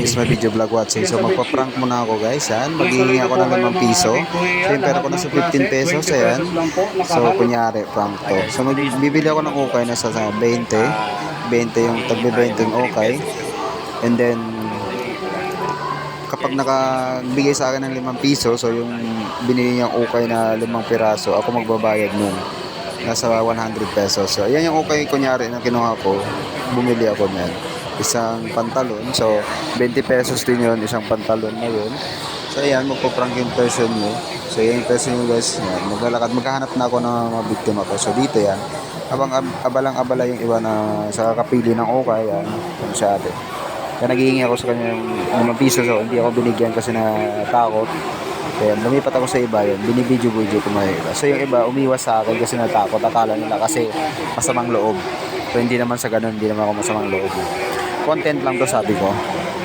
is my video vlog watching. So magpa-prank muna ako guys. Yan. Maghihingi ako ng 5 piso. So yung ko na sa 15 pesos. Ayan. So kunyari prank to. So bibili ako ng okay na sa sa 20. 20 yung tagbe 20 yung okay. And then kapag nakabigay sa akin ng 5 piso, so yung binili niyang okay na 5 piraso, ako magbabayad nun. Nasa 100 pesos. So, ayan yung okay, kunyari, na kinuha ko, bumili ako niyan. Isang pantalon. So, 20 pesos din yun, isang pantalon na yun. So, ayan, magpaprank yung person mo. So, yan yung person nyo guys. Maglalakad. Maghahanap na ako ng mga biktima ko. So, dito yan. Abang ab- abalang-abala yung iba na sa kakapili ng okay, yan. Kung siya ate. Kaya naghihingi ako sa kanya ng 5 piso. So, hindi ako binigyan kasi na takot. Kaya lumipat ako sa iba yun. Binibidyo-video ko mga iba. So, yung iba umiwas sa akin kasi natakot. Akala nila kasi masamang loob. Pero hindi naman sa ganun. Hindi naman ako masamang loob. Content lang to sabi ko.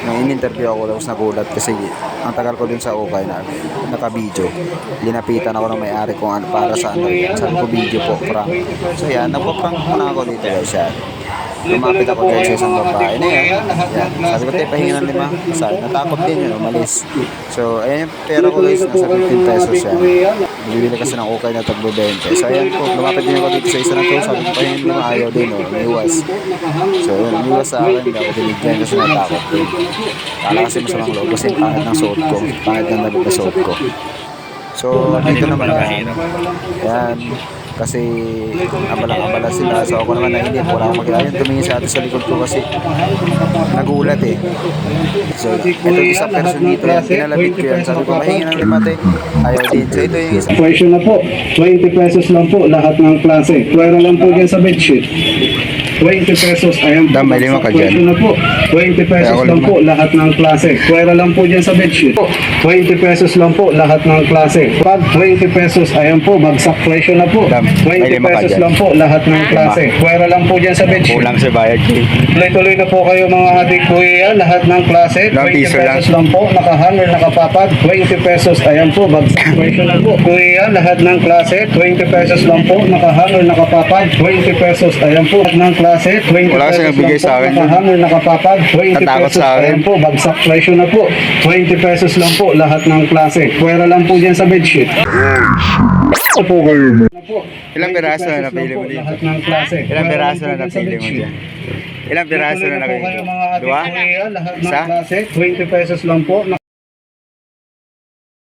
Nung in-interview ako, tapos nagulat kasi ang tagal ko dun sa okay na naka-video. Linapitan ako ng may-ari kung ano, para sa ano. Sabi ko video po, prank. So yan, nagpa-prank muna ako dito guys yan. Lumapit ako dyan sa isang babae na yan. yan. Sabi ko, tayo pahinga ng lima. Sabi, natakot din yun, umalis. So, ayan yung pera ko guys, nasa 15 pesos yan. Bibili kasi ng okay na tagbo 20. So, ayan po, lumapit din ako dito sa isa na to. Sabi ko, pahinga ng lima, ayaw din, oh, umiwas. So, yun, umiwas sa akin, hindi ako binigyan kasi natakot din. Kala kasi masamang loob kasi pangit ng suot ko. Pangit ng damit na suot ko. So, dito naman yan. Ayan. Kasi abala-abala sila. So, ako naman nainip. Wala akong mag Ayun, tumingin sa atin sa likod ko kasi nagulat eh. So, ito yung isang person dito yan. Kinalabit ko yan. Sabi ko, mahingi ng limate. Ayaw din. So, ito yung isa. Presyo na po, 20 pesos lang po lahat ng klase. Pwera lang po dyan sa bedsheet. 20 pesos, ayan po. Dam, may lima ka dyan. Na po, 20 pesos lang po lahat ng klase. Pwera lang po dyan sa bedsheet. 20 pesos lang po lahat ng klase. Pag 20 pesos, ayan po, bagsak presyo na po. Dam, may 20 lima ka pesos dyan. lang po lahat ng klase. Pwera lang po dyan sa bedsheet. sa bayad. Tuloy-tuloy na po kayo mga adik kuya, lahat ng klase, Ilang 20 piso pesos lang? po, nakahanger, nakapapad, 20 pesos, ayan po, bagsak presyo na po. Kuya, lahat ng klase, 20 pesos lang po, nakahanger, nakapapad, 20 pesos, ayan po, lahat ng klase, 20 Wala kasi pesos nagbigay lang po, sa akin. nakahanger, nakapapad, 20 Natakot pesos, sa akin. ayan po, bagsak presyo na po, 20 pesos lang po, lahat ng klase, pwera lang po dyan sa bedsheet. Opo kayo. Ilang piraso na napili mo dito? Lahat ng klase. Ilang piraso na po napili mo dyan? Ilang piraso na po napili mo? Dua? kuya, lahat ng Isa? klase, 20 pesos lang po.